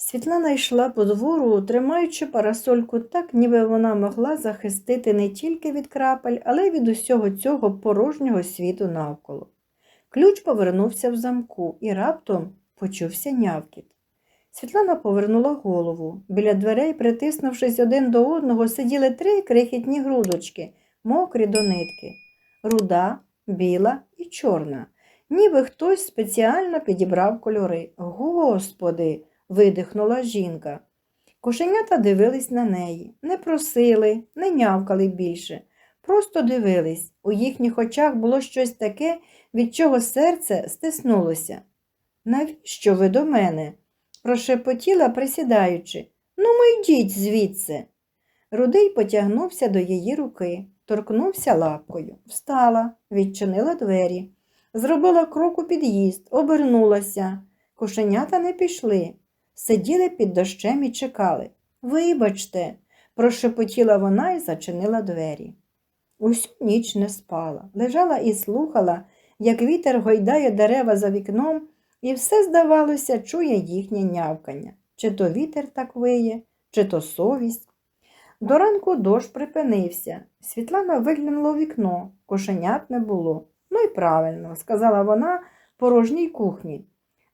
Світлана йшла по двору, тримаючи парасольку так, ніби вона могла захистити не тільки від крапель, але й від усього цього порожнього світу навколо. Ключ повернувся в замку і раптом почувся нявкіт. Світлана повернула голову. Біля дверей, притиснувшись один до одного, сиділи три крихітні грудочки, мокрі до нитки. Руда, біла і чорна. Ніби хтось спеціально підібрав кольори. Господи! Видихнула жінка. Кошенята дивились на неї, не просили, не нявкали більше, просто дивились. У їхніх очах було щось таке, від чого серце стиснулося. Навіщо ви до мене? прошепотіла, присідаючи. Ну, ми йдіть звідси. Рудий потягнувся до її руки, торкнувся лапкою, встала, відчинила двері, зробила крок у під'їзд, обернулася. Кошенята не пішли, сиділи під дощем і чекали. Вибачте, прошепотіла вона і зачинила двері. Усю ніч не спала, лежала і слухала, як вітер гойдає дерева за вікном, і все, здавалося, чує їхнє нявкання. Чи то вітер так виє, чи то совість. До ранку дощ припинився. Світлана виглянула у вікно, кошенят не було. Ну і правильно, сказала вона порожній кухні.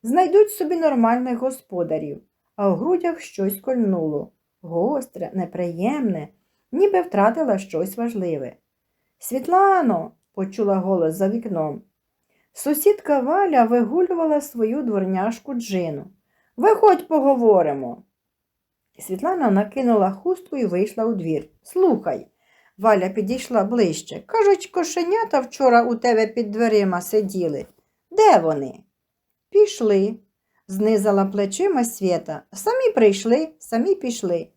Знайдуть собі нормальних господарів, а в грудях щось кольнуло. Гостре, неприємне, ніби втратила щось важливе. Світлано, почула голос за вікном. Сусідка Валя вигулювала свою дворняшку Джину. Виходь, поговоримо. Світлана накинула хустку і вийшла у двір. Слухай, Валя підійшла ближче. Кажуть, кошенята вчора у тебе під дверима сиділи. Де вони? Пішли, знизала плечима Свєта. Самі прийшли, самі пішли.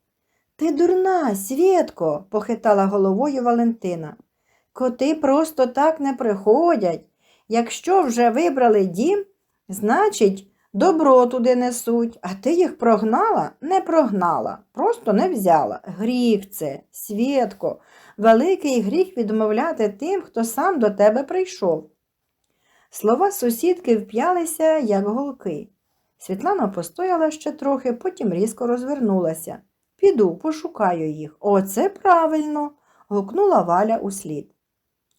Ти дурна, Свєтко, похитала головою Валентина. Коти просто так не приходять. Якщо вже вибрали дім, значить, добро туди несуть, а ти їх прогнала? Не прогнала, просто не взяла. Гріх це, Свєтко, великий гріх відмовляти тим, хто сам до тебе прийшов. Слова сусідки вп'ялися, як голки. Світлана постояла ще трохи, потім різко розвернулася. Піду, пошукаю їх. Оце правильно. гукнула Валя услід.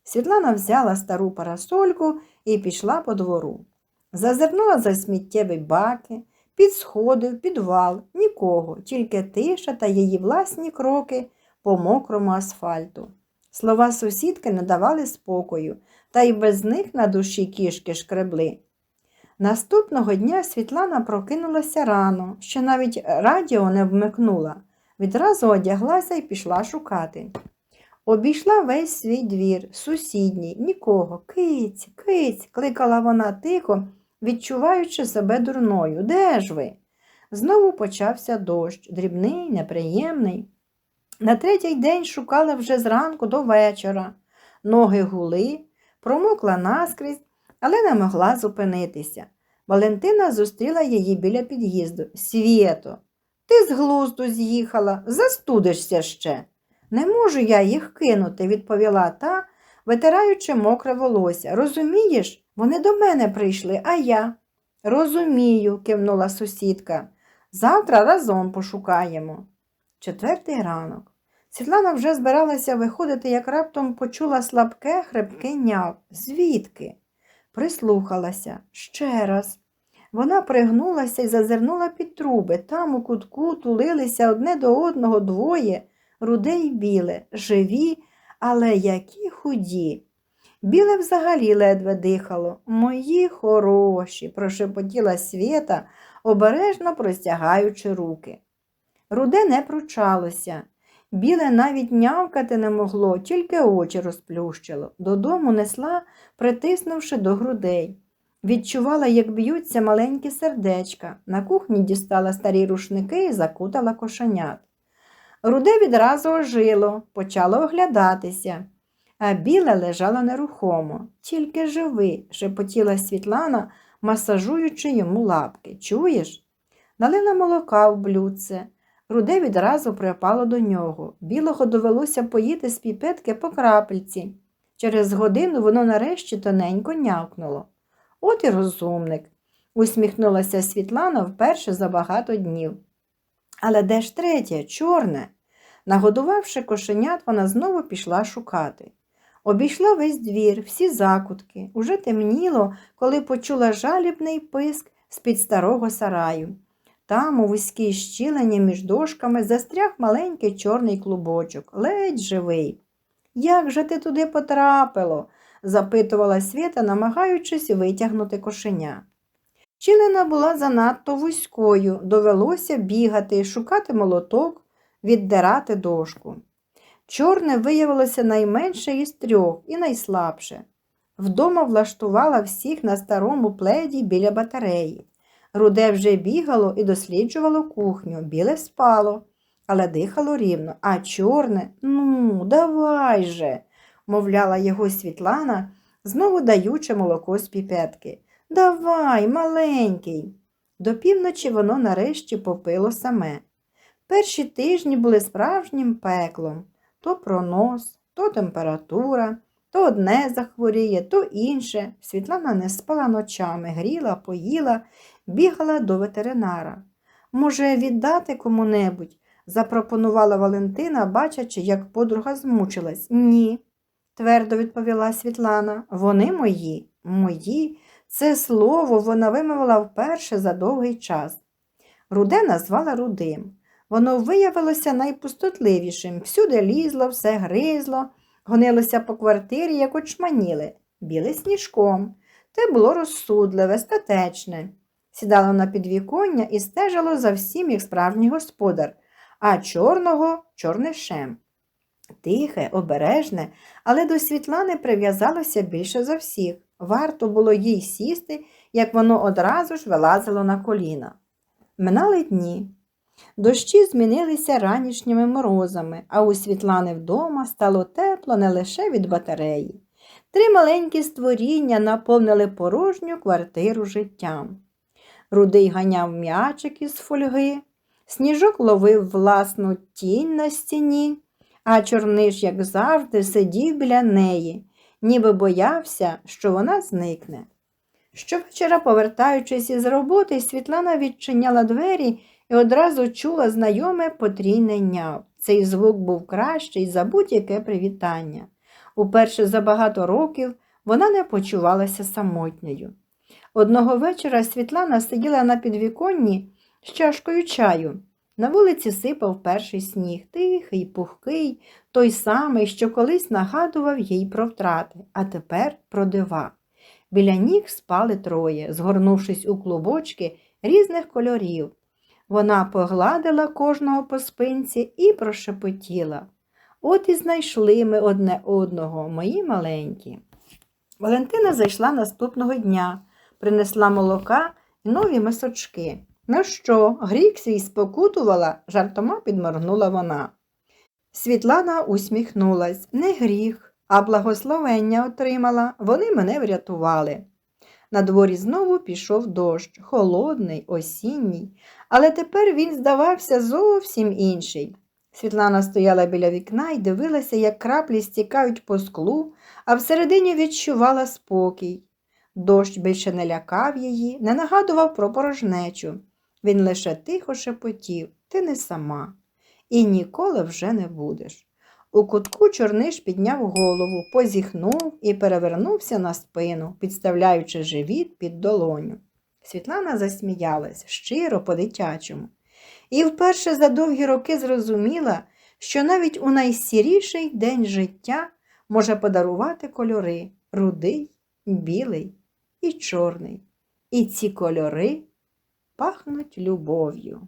Світлана взяла стару парасольку і пішла по двору. Зазирнула за сміттєві баки, під сходи, підвал, нікого, тільки тиша та її власні кроки по мокрому асфальту. Слова сусідки не давали спокою, та й без них на душі кішки шкребли. Наступного дня Світлана прокинулася рано, ще навіть радіо не вмикнула. Відразу одяглася і пішла шукати. Обійшла весь свій двір, сусідній, нікого. Киць, киць, кликала вона тихо, відчуваючи себе дурною. Де ж ви? Знову почався дощ, дрібний, неприємний. На третій день шукали вже зранку до вечора. Ноги гули, промокла наскрізь, але не могла зупинитися. Валентина зустріла її біля під'їзду. Свєто, ти з глузду з'їхала, застудишся ще. Не можу я їх кинути, відповіла та, витираючи мокре волосся. Розумієш, вони до мене прийшли, а я. Розумію, кивнула сусідка. Завтра разом пошукаємо. Четвертий ранок. Світлана вже збиралася виходити, як раптом почула слабке, хрипке няв. Звідки? Прислухалася ще раз. Вона пригнулася і зазирнула під труби. Там у кутку тулилися одне до одного двоє, руде й біле, живі, але які худі. Біле взагалі ледве дихало. Мої хороші, прошепотіла Свєта, обережно простягаючи руки. Руде не пручалося. Біле навіть нявкати не могло, тільки очі розплющило. Додому несла, притиснувши до грудей. Відчувала, як б'ються маленькі сердечка. На кухні дістала старі рушники і закутала кошенят. Руде відразу ожило, почало оглядатися, а біле лежало нерухомо. Тільки живи, шепотіла Світлана, масажуючи йому лапки. Чуєш? Налила молока в блюдце. Руде відразу припало до нього. Білого довелося поїти з піпетки по крапельці. Через годину воно нарешті тоненько нявкнуло. От і розумник. усміхнулася Світлана вперше за багато днів. Але де ж третє, чорне? Нагодувавши кошенят, вона знову пішла шукати. Обійшла весь двір, всі закутки. Уже темніло, коли почула жалібний писк з-під старого сараю. Там, у вузькій щілині між дошками, застряг маленький чорний клубочок, ледь живий. Як же ти туди потрапило? запитувала Свята, намагаючись витягнути кошеня. Щілина була занадто вузькою, довелося бігати, шукати молоток, віддирати дошку. Чорне виявилося найменше із трьох і найслабше. Вдома влаштувала всіх на старому пледі біля батареї. Руде вже бігало і досліджувало кухню, біле спало, але дихало рівно, а чорне, ну, давай же, мовляла його Світлана, знову даючи молоко з піпетки. Давай, маленький. До півночі воно нарешті попило саме. Перші тижні були справжнім пеклом то пронос, то температура, то одне захворіє, то інше. Світлана не спала ночами, гріла, поїла, бігала до ветеринара. Може, віддати кому-небудь? запропонувала Валентина, бачачи, як подруга змучилась. Ні, твердо відповіла Світлана. Вони мої, мої. Це слово вона вимовила вперше за довгий час. Руде назвала рудим. Воно виявилося найпустотливішим. Всюди лізло, все гризло, гонилося по квартирі, як очманіли, біле сніжком. Те було розсудливе, статечне. Сідало на підвіконня і стежило за всім, як справжній господар, а чорного чорнишем. Тихе, обережне, але до Світлани прив'язалося більше за всіх. Варто було їй сісти, як воно одразу ж вилазило на коліна. Минали дні. Дощі змінилися ранішніми морозами, а у Світлани вдома стало тепло не лише від батареї. Три маленькі створіння наповнили порожню квартиру життям. Рудий ганяв м'ячик із фольги, сніжок ловив власну тінь на стіні, а чорниш, як завжди, сидів біля неї, ніби боявся, що вона зникне. Щовечора, повертаючись із роботи, Світлана відчиняла двері і одразу чула знайоме потрійне няв. Цей звук був кращий за будь-яке привітання. Уперше за багато років вона не почувалася самотньою. Одного вечора Світлана сиділа на підвіконні з чашкою чаю. На вулиці сипав перший сніг, тихий, пухкий, той самий, що колись нагадував їй про втрати, а тепер про дива. Біля ніг спали троє, згорнувшись у клубочки різних кольорів. Вона погладила кожного по спинці і прошепотіла. От і знайшли ми одне одного, мої маленькі. Валентина зайшла наступного дня, принесла молока і нові мисочки. Ну що, гріх свій спокутувала, жартома підморгнула вона. Світлана усміхнулась. Не гріх, а благословення отримала. Вони мене врятували. На дворі знову пішов дощ, холодний, осінній, але тепер він здавався зовсім інший. Світлана стояла біля вікна і дивилася, як краплі стікають по склу, а всередині відчувала спокій. Дощ більше не лякав її, не нагадував про порожнечу. Він лише тихо шепотів ти не сама, і ніколи вже не будеш. У кутку чорниш підняв голову, позіхнув і перевернувся на спину, підставляючи живіт під долоню. Світлана засміялась щиро по-дитячому. І вперше за довгі роки зрозуміла, що навіть у найсіріший день життя може подарувати кольори рудий, білий і чорний. І ці кольори пахнуть любов'ю.